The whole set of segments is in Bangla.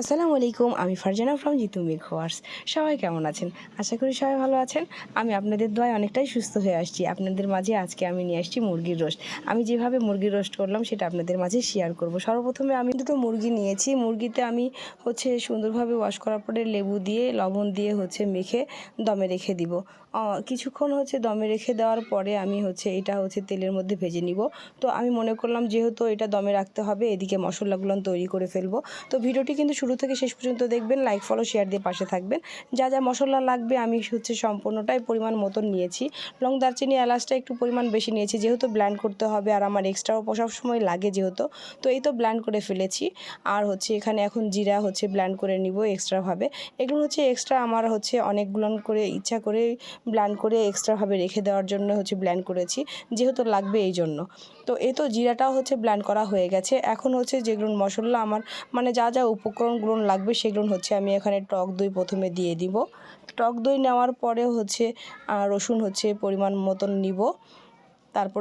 আসসালামু আলাইকুম, আমি ফারজানা ফ্রম জিতু মেঘওয়ার্স সবাই কেমন আছেন? আশা করি সবাই ভালো আছেন। আমি আপনাদের দোয়ায় অনেকটাই সুস্থ হয়ে আসছি। আপনাদের মাঝে আজকে আমি নিয়ে আসছি মুরগির রোস্ট। আমি যেভাবে মুরগির রোস্ট করলাম, সেটা আপনাদের মাঝে শেয়ার করব। সর্বপ্রথমে আমি দুটো মুরগি নিয়েছি। মুরগিতে আমি হচ্ছে সুন্দরভাবে ওয়াশ করার পরে লেবু দিয়ে, লবণ দিয়ে হচ্ছে মেখে দমে রেখে দিব। কিছুক্ষণ হচ্ছে দমে রেখে দেওয়ার পরে আমি হচ্ছে এটা হচ্ছে তেলের মধ্যে ভেজে নিব। তো আমি মনে করলাম যেহেতু এটা দমে রাখতে হবে, এদিকে মশলাগুলো তৈরি করে ফেলব। তো ভিডিওটি কিন্তু শুরু থেকে শেষ পর্যন্ত দেখবেন, লাইক, ফলো, শেয়ার দিয়ে পাশে থাকবেন। যা যা মশলা লাগবে আমি হচ্ছে সম্পূর্ণটাই পরিমাণ মতন নিয়েছি। লং দারচিনি, এলাচটা একটু পরিমাণ বেশি নিয়েছি যেহেতু ব্ল্যান্ড করতে হবে আর আমার এক্সট্রাও সময় লাগে যেহেতু। তো এই তো ব্ল্যান্ড করে ফেলেছি। আর হচ্ছে এখানে এখন জিরা হচ্ছে ব্ল্যান্ড করে নিব এক্সট্রাভাবে এগুলো হচ্ছে এক্সট্রা আমার হচ্ছে অনেকগুলো করে ইচ্ছা করে ব্ল্যান্ড করে এক্সট্রাভাবে রেখে দেওয়ার জন্য হচ্ছে ব্ল্যান্ড করেছি, যেহেতু লাগবে এই জন্য। তো এ তো জিরাটাও হচ্ছে ব্ল্যান্ড করা হয়ে গেছে। এখন হচ্ছে যেগুলো মশলা আমার মানে যা যা উপকরণগুলো লাগবে সেগুলো হচ্ছে আমি এখানে টক দই প্রথমে দিয়ে দিব। টক দই নেওয়ার পরে হচ্ছে রসুন হচ্ছে পরিমাণ মতন নিব। তারপর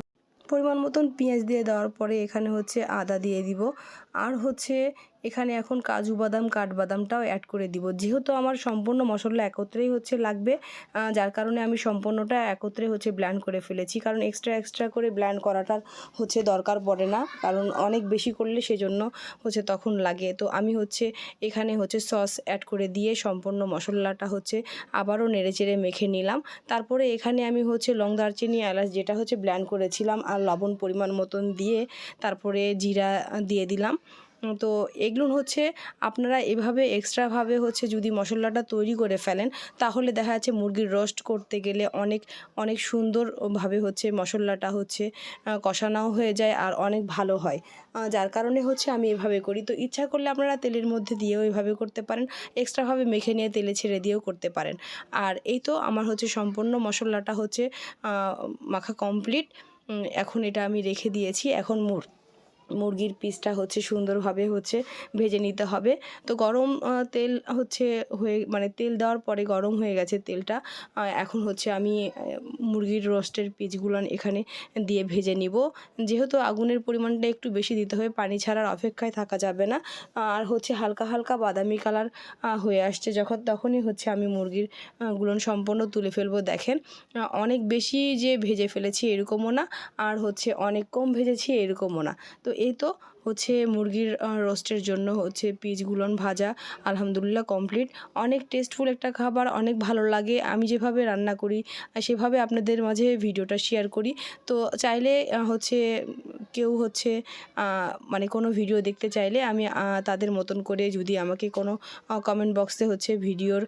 পরিমাণ মতন পেঁয়াজ দিয়ে দেওয়ার পরে এখানে হচ্ছে আদা দিয়ে দিব। আর হচ্ছে এখানে এখন কাজু বাদাম কাঠবাদামটাও অ্যাড করে দিব। যেহেতু আমার সম্পূর্ণ মশলা একত্রেই হচ্ছে লাগবে যার কারণে আমি সম্পূর্ণটা একত্রে হচ্ছে ব্ল্যান্ড করে ফেলেছি। কারণ এক্সট্রা এক্সট্রা করে ব্ল্যান্ড করাটার হচ্ছে দরকার পড়ে না, কারণ অনেক বেশি করলে সেজন্য হচ্ছে তখন লাগে। তো আমি হচ্ছে এখানে হচ্ছে সস অ্যাড করে দিয়ে সম্পূর্ণ মশলাটা হচ্ছে আবারও নেড়েচেড়ে মেখে নিলাম। তারপরে এখানে আমি হচ্ছে লং দারচিনি, এলাচ যেটা হচ্ছে ব্ল্যান্ড করেছিলাম আর লবণ পরিমাণ মতন দিয়ে তারপরে জিরা দিয়ে দিলাম। তো এগুলো হচ্ছে আপনারা এভাবে এক্সট্রাভাবে হচ্ছে যদি মশলাটা তৈরি করে ফেলেন, তাহলে দেখা যাচ্ছে মুরগির রোস্ট করতে গেলে অনেক অনেক সুন্দরভাবে হচ্ছে মশলাটা হচ্ছে কষানোও হয়ে যায় আর অনেক ভালো হয়। যার কারণে হচ্ছে আমি এভাবে করি। তো ইচ্ছা করলে আপনারা তেলের মধ্যে দিয়েও এভাবে করতে পারেন এক্সট্রাভাবে মেখে নিয়ে তেলে ছেড়ে দিয়েও করতে পারেন। আর এই তো আমার হচ্ছে সম্পূর্ণ মশলাটা হচ্ছে মাখা কমপ্লিট এখন এটা আমি রেখে দিয়েছি। এখন মুর মুরগির পিসটা হচ্ছে সুন্দরভাবে হচ্ছে ভেজে নিতে হবে। তো গরম তেল হচ্ছে হয়ে মানে তেল দেওয়ার পরে গরম হয়ে গেছে তেলটা এখন হচ্ছে আমি মুরগির রোস্টের পিসগুলো এখানে দিয়ে ভেজে নিব। যেহেতু আগুনের পরিমাণটা একটু বেশি দিতে হবে, পানি ছাড়ার অপেক্ষায় থাকা যাবে না। আর হচ্ছে হালকা হালকা বাদামি কালার হয়ে আসছে যখন, তখনই হচ্ছে আমি মুরগির গুলন সম্পূর্ণ তুলে ফেলব। দেখেন অনেক বেশি যে ভেজে ফেলেছি এরকমও না, আর হচ্ছে অনেক কম ভেজেছি এরকমও না। তো এই তো হচ্ছে মুরগির রোস্টের জন্য হচ্ছে পিসগুলন ভাজা, আলহামদুলিল্লাহ কমপ্লিট অনেক টেস্টফুল একটা খাবার, অনেক ভালো লাগে। আমি যেভাবে রান্না করি সেভাবে আপনাদের মাঝে ভিডিওটা শেয়ার করি। তো চাইলে হচ্ছে কেউ হচ্ছে মানে কোনো ভিডিও দেখতে চাইলে আমি তাদের মতন করে যদি আমাকে কোনো কমেন্ট বক্সে হচ্ছে ভিডিওর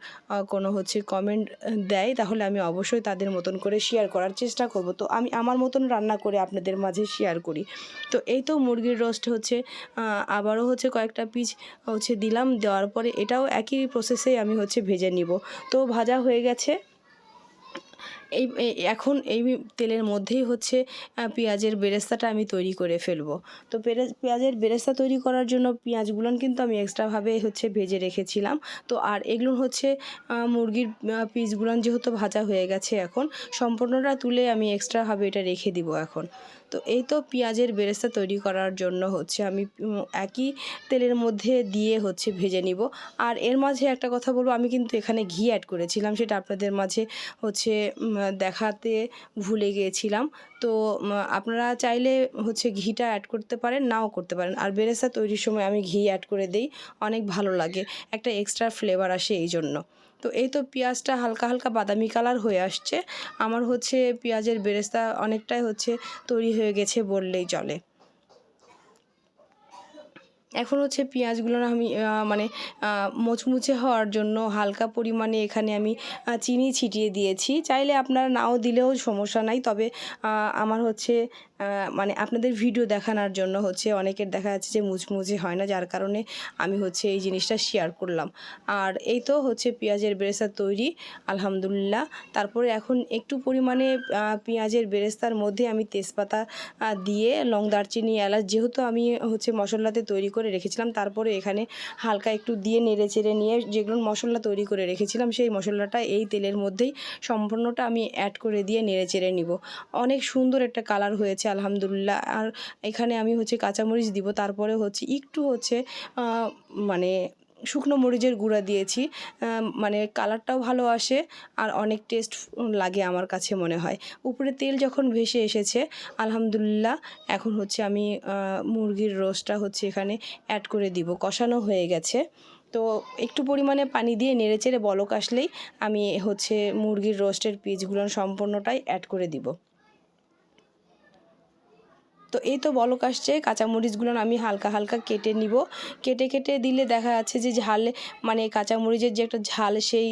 কোনো হচ্ছে কমেন্ট দেয়, তাহলে আমি অবশ্যই তাদের মতন করে শেয়ার করার চেষ্টা করব। তো আমি আমার মতন রান্না করে আপনাদের মাঝে শেয়ার করি। তো এই তো মুরগির রোস্ট হচ্ছে আহ, আবারও হচ্ছে কয়েকটা পিস হচ্ছে দিলাম দেওয়ার পরে এটাও একই প্রসেসেই আমি হচ্ছে ভেজে নিব। তো ভাজা হয়ে গেছে। এই এখন এই তেলের মধ্যেই হচ্ছে পেঁয়াজের বেরেস্তাটা আমি তৈরি করে ফেলব। তো পেঁয়াজ পেঁয়াজের বেরেস্তা তৈরি করার জন্য পেঁয়াজগুলো কিন্তু আমি এক্সট্রাভাবে হচ্ছে ভেজে রেখেছিলাম। তো আর এগুলো হচ্ছে মুরগির পিসগুলো যেহেতু ভাজা হয়ে গেছে এখন সম্পূর্ণটা তুলে আমি এক্সট্রাভাবে এটা রেখে দিব এখন। তো এই তো পেঁয়াজের বেরেস্তা তৈরি করার জন্য হচ্ছে আমি একই তেলের মধ্যে দিয়ে হচ্ছে ভেজে নিব। আর এর মাঝে একটা কথা বলব, আমি কিন্তু এখানে ঘি অ্যাড করেছিলাম, সেটা আপনাদের মাঝে হচ্ছে দেখাতে ভুলে গিয়েছিলাম। তো আপনারা চাইলে হচ্ছে ঘিটা অ্যাড করতে পারেন, নাও করতে পারেন। আর বেরেস্তা তৈরির সময় আমি ঘি অ্যাড করে দিই, অনেক ভালো লাগে। একটা এক্সট্রা ফ্লেভার আসে এই জন্য। তো এই তো পেঁয়াজটা হালকা হালকা বাদামি কালার হয়ে আসছে। আমার হচ্ছে পেঁয়াজের বেরেস্তা অনেকটাই হচ্ছে তৈরি হয়ে গেছে বললেই চলে। এখন হচ্ছে পেঁয়াজগুলো আমি মানে মুচমুচে হওয়ার জন্য হালকা পরিমাণে এখানে আমি চিনি ছিটিয়ে দিয়েছি। চাইলে আপনারা নাও দিলেও সমস্যা নাই, তবে আমার হচ্ছে মানে আপনাদের ভিডিও দেখানোর জন্য হচ্ছে অনেকের দেখা যাচ্ছে যে মুচমুচে হয় না, যার কারণে আমি হচ্ছে এই জিনিসটা শেয়ার করলাম। আর এই তো হচ্ছে পেঁয়াজের বেরেস্তা তৈরি, আলহামদুলিল্লাহ। তারপরে এখন একটু পরিমাণে পেঁয়াজের বেরেস্তার মধ্যে আমি তেজপাতা দিয়ে লং দারচিনি, এলাচ যেহেতু আমি হচ্ছে মশলাতে তৈরি করে রেখেছিলাম, তারপরে এখানে হালকা একটু দিয়ে নেড়ে চেড়ে নিয়ে যেগুলো মশলা তৈরি করে রেখেছিলাম, সেই মশলাটা এই তেলের মধ্যেই সম্পূর্ণটা আমি অ্যাড করে দিয়ে নেড়ে চেড়ে নিব। অনেক সুন্দর একটা কালার হয়েছে আলহামদুলিল্লাহ। আর এখানে আমি হচ্ছে কাঁচামরিচ দিব, তারপরে হচ্ছে একটু হচ্ছে মানে শুকনো মরিচের গুঁড়া দিয়েছি। মানে কালারটাও ভালো আসে আর অনেক টেস্ট লাগে আমার কাছে মনে হয়। উপরে তেল যখন ভেসে এসেছে, আলহামদুলিল্লাহ, এখন হচ্ছে আমি মুরগির রোস্টটা হচ্ছে এখানে অ্যাড করে দিব। কষানো হয়ে গেছে। তো একটু পরিমাণে পানি দিয়ে নেড়েচেড়ে বলক আসলেই আমি হচ্ছে মুরগির রোস্টের পিসগুলো সম্পূর্ণটাই অ্যাড করে দিব। তো এই তো বলক আসছে, কাঁচামরিচগুলো আমি হালকা হালকা কেটে নিব। কেটে কেটে দিলে দেখা যাচ্ছে যে ঝালে মানে কাঁচামরিচের যে একটা ঝাল, সেই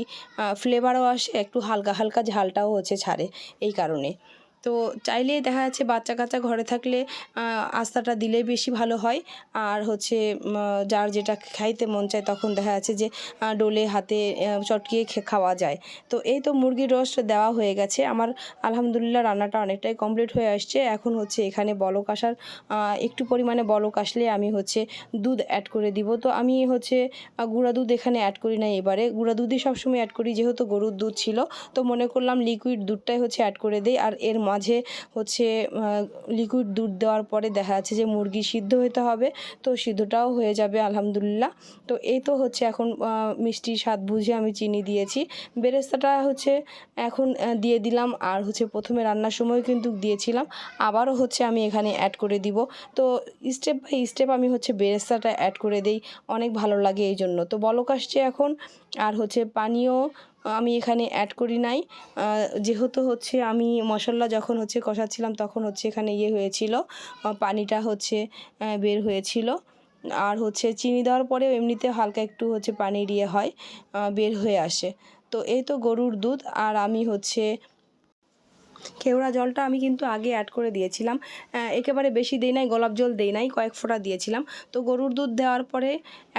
ফ্লেভারও আসে, একটু হালকা হালকা ঝালটাও হচ্ছে ছাড়ে, এই কারণে। তো চাইলে দেখা যাচ্ছে বাচ্চা কাচ্চা ঘরে থাকলে আস্তাটা দিলে বেশি ভালো হয়। আর হচ্ছে যার যেটা খাইতে মন চায় তখন দেখা যাচ্ছে যে ডোলে হাতে চটকিয়ে খাওয়া যায়। তো এই তো মুরগির রোস্ট দেওয়া হয়ে গেছে। আমার আলহামদুলিল্লাহ রান্নাটা অনেকটাই কমপ্লিট হয়ে আসছে। এখন হচ্ছে এখানে বলক আসার একটু পরিমাণে বলক আসলে আমি হচ্ছে দুধ অ্যাড করে দিব। তো আমি হচ্ছে গুঁড়া দুধ এখানে অ্যাড করি না এবারে। গুঁড়া দুধই সবসময় অ্যাড করি, যেহেতু গরুর দুধ ছিল। তো মনে করলাম লিকুইড দুধটাই হচ্ছে অ্যাড করে দিই। আর এর মাঝে হচ্ছে লিকুইড দুধ দেওয়ার পরে দেখা যাচ্ছে যে মুরগি সিদ্ধ হতে হবে, তো সিদ্ধটাও হয়ে যাবে আলহামদুলিল্লাহ। তো এই তো হচ্ছে এখন মিষ্টি স্বাদ বুঝে আমি চিনি দিয়েছি। বেরেস্তাটা হচ্ছে এখন দিয়ে দিলাম আর হচ্ছে প্রথমে রান্নার সময় কিন্তু দিয়েছিলাম, আবারও হচ্ছে আমি এখানে অ্যাড করে দিব। তো স্টেপ বাই স্টেপ আমি হচ্ছে বেরেস্তাটা অ্যাড করে দেই, অনেক ভালো লাগে এই জন্য। তো বলক আসছে এখন, আর হচ্ছে পানীয় আমি এখানে অ্যাড করি নাই। যেহেতু হচ্ছে আমি মশলা যখন হচ্ছে কষাচ্ছিলাম তখন হচ্ছে এখানে ইয়ে হয়েছিল পানিটা হচ্ছে বের হয়েছিল। আর হচ্ছে চিনি দেওয়ার পরেও এমনিতে হালকা একটু হচ্ছে পানির ইয়ে হয় বের হয়ে আসে। তো এই তো গরুর দুধ, আর আমি হচ্ছে কেওড়া জলটা আমি কিন্তু আগে অ্যাড করে দিয়েছিলাম। একেবারে বেশি দেই নাই, গোলাপ জল দেই নাই, কয়েক ফোঁটা দিয়েছিলাম। তো গরুর দুধ দেওয়ার পরে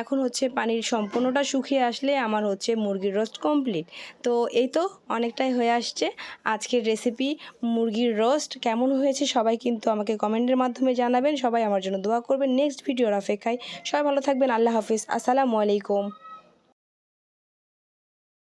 এখন হচ্ছে পানির সম্পূর্ণটা শুকিয়ে আসলে আমার হচ্ছে মুরগির রোস্ট কমপ্লিট তো এই তো অনেকটাই হয়ে আসছে আজকের রেসিপি মুরগির রোস্ট কেমন হয়েছে সবাই কিন্তু আমাকে কমেন্টের মাধ্যমে জানাবেন। সবাই আমার জন্য দোয়া করবেন। নেক্সট ভিডিওর অপেক্ষায় সবাই ভালো থাকবেন। আল্লাহ হাফিজ। আসসালামু আলাইকুম।